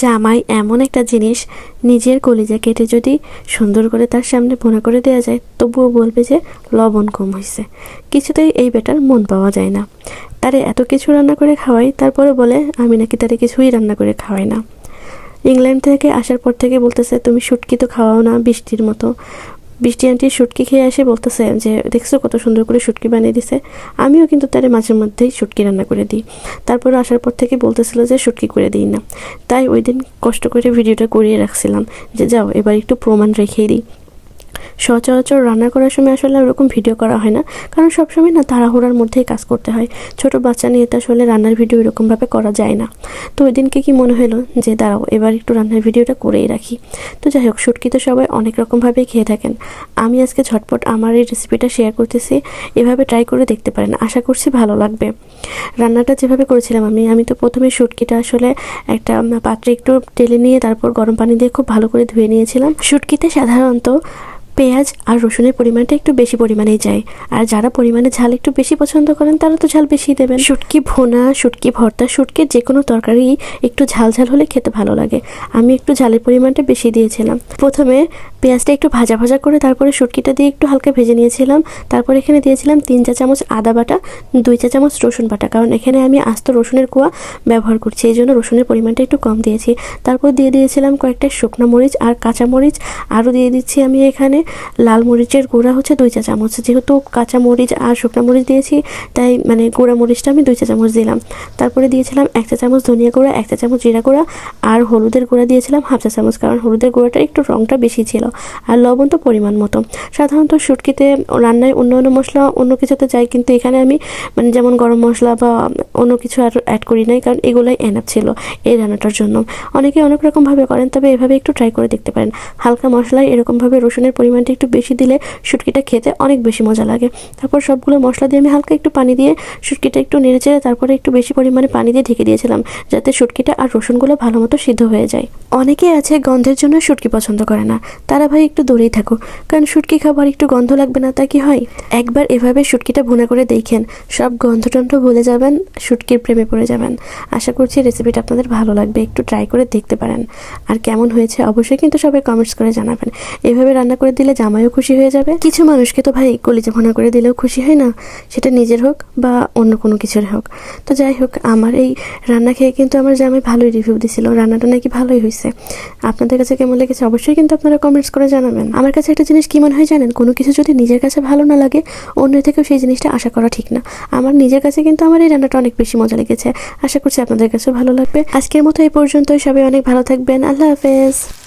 জামাই এমন একটা জিনিস নিজের কলিজা কেটে যদি সুন্দর করে তার সামনে ভোনা করে দেওয়া যায়, তবুও বলবে যে লবণ কম হয়েছে কিছুতেই এই বেটার মন পাওয়া যায় না। তারে এত কিছু রান্না করে খাওয়াই তারপরে বলে, আমি নাকি তারে কিছুই রান্না করে খাওয়াই না। ইংল্যান্ড থেকে আসার পর থেকে বলতেছে, তুমি শুটকি তো খাওয়াও না বৃষ্টির মতো। বৃষ্টি আন্টি শুটকি খেয়ে এসে বলতেছে যে, দেখছ কত সুন্দর করে শুটকি বানিয়ে দিছে? আমিও কিন্তু তারে মাঝে মধ্যেই শুটকি রান্না করে দিই। তারপর আসার পর থেকে বলতেছিল যে, শুটকি করে দিই না। তাই ওই দিন কষ্ট করে ভিডিওটা করিয়ে রাখছিলাম যে, যাও, এবার একটু প্রমাণ রেখেই দিই। সচরাচর রান্না করার সময় আসলে ওরকম ভিডিও করা হয় না। কারণ সবসময় না তাড়াহুড়ার মধ্যেই কাজ করতে হয়। ছোট বাচ্চা নিয়ে তো আসলে রান্নার ভিডিও এরকমভাবে করা যায় না। তো ওই দিনকে কি মনে হলো যে দাঁড়াও, এবার একটু রান্নার ভিডিওটা করেই রাখি। তো যাই হোক, শুটকি তো সবাই অনেক রকমভাবেই খেয়ে থাকেন। আমি আজকে ঝটপট আমার এই রেসিপিটা শেয়ার করতেছি। এভাবে ট্রাই করে দেখতে পারেন। আশা করছি ভালো লাগবে। রান্নাটা যেভাবে করেছিলাম আমি আমি তো প্রথমে শুটকিটা আসলে একটা পাত্রে একটু টেলে নিয়ে তারপর গরম পানি দিয়ে খুব ভালো করে ধুয়ে নিয়েছিলাম। শুটকিতে সাধারণত পেঁয়াজ আর রসুনের পরিমাণটা একটু বেশি পরিমাণেই যায় আর যারা পরিমাণে ঝাল একটু বেশি পছন্দ করেন, তারা তো ঝাল বেশি দেবেন। শুটকি ভোনা, শুটকি ভর্তা শুটকির যে কোনো তরকারি একটু ঝাল ঝাল হলে খেতে ভালো লাগে। আমি একটু ঝালের পরিমাণটা বেশি দিয়েছিলাম। প্রথমে পেঁয়াজটা একটু ভাজা ভাজা করে তারপরে শুটকিটা দিয়ে একটু হালকা ভেজে নিয়েছিলাম। তারপর এখানে দিয়েছিলাম তিন চা চামচ আদা বাটা, দুই চা চামচ রসুন বাটা। কারণ এখানে আমি আস্ত রসুনের কোয়া ব্যবহার করছি, এই জন্য রসুনের পরিমাণটা একটু কম দিয়েছি। তারপর দিয়ে দিয়েছিলাম কয়েকটা শুকনো মরিচ আর কাঁচা মরিচ। আরও দিয়ে দিচ্ছি আমি এখানে। লাল মরিচের গুঁড়া হচ্ছে দুই চা চামচ। যেহেতু কাঁচা মরিচ আর শুকনো মরিচ দিয়েছি, তাই মানে গুঁড়া মরিচটা আমি দুই চা চামচ দিলাম। তারপরে দিয়েছিলাম এক চা চামচ ধনিয়া গুঁড়া, এক চা চামচ জিরা গুঁড়া আর হলুদের গুঁড়া দিয়েছিলাম হাফ চা চামচ, কারণ হলুদের গুঁড়াটা একটু রঙটা বেশি ছিল আর লবণ তো পরিমাণ মতো। সাধারণত শুটকিতে রান্নায় অন্য অন্য মশলা অন্য কিছুতে যায় কিন্তু এখানে আমি মানে যেমন গরম মশলা বা অন্য কিছু আর অ্যাড করি নাই, কারণ এগুলোই এনাফ ছিল এই রান্নাটার জন্য। অনেকে অনেক রকমভাবে করেন, তবে এভাবে একটু ট্রাই করে দেখতে পারেন। হালকা মশলায় এরকমভাবে রসুনের পরিমাণটা একটু বেশি দিলে শুটকিটা খেতে অনেক বেশি মজা লাগে। তারপর সবগুলো মশলা দিয়ে আমি হালকা একটু পানি দিয়ে শুটকিটা একটু নেড়ে চেড়ে তারপরে একটু বেশি পরিমাণে পানি দিয়ে ঢেকে দিয়েছিলাম যাতে শুটকিটা আর রসুনগুলো ভালো মতো সিদ্ধ হয়ে যায়। অনেকেই আছে গন্ধের জন্য শুটকি পছন্দ করে না। তারা ভাই একটু দূরেই থাকো, কারণ শুটকি খাবার একটু গন্ধ লাগবে না, তা কি হয়? একবার এভাবে শুটকিটা ভুনা করে দেখেন, সব গন্ধ টন্ধ ভুলে যাবেন, শুটকির প্রেমে পড়ে যাবেন। আশা করছি রেসিপিটা আপনাদের ভালো লাগবে, একটু ট্রাই করে দেখতে পারেন। আর কেমন হয়েছে অবশ্যই কিন্তু সবাই কমেন্টস করে জানাবেন। এভাবে রান্না করে দিলে জামাইও খুশি হয়ে যাবে। কিছু মানুষকে তো ভাই কলিজা ভুনা করে দিলেও খুশি হয় না। সেটা নিজের হোক বা অন্য কোনো কিছুর হোক। তো যাই হোক, আমার এই রান্না খেয়ে কিন্তু আমার জামাই ভালোই রিভিউ দিছিল। রান্নাটা নাকি ভালোই হয়েছে আপনাদের কাছে কেমন লেগেছে অবশ্যই কিন্তু আপনারা কমেন্টস করে জানাবেন। আমার কাছে একটা জিনিস কি মনে হয় জানেন? কোনো কিছু যদি নিজের কাছে ভালো না লাগে, অন্যের থেকেও সেই জিনিসটা আশা করা ঠিক না। আমার নিজের কাছে কিন্তু আমার এই রান্নাটা অনেক বেশি মজা লেগেছে। আশা করছি আপনাদের কাছেও ভালো লাগবে। আজকের মতো এই পর্যন্তই। সবাই অনেক ভালো থাকবেন। আল্লাহ হাফেজ।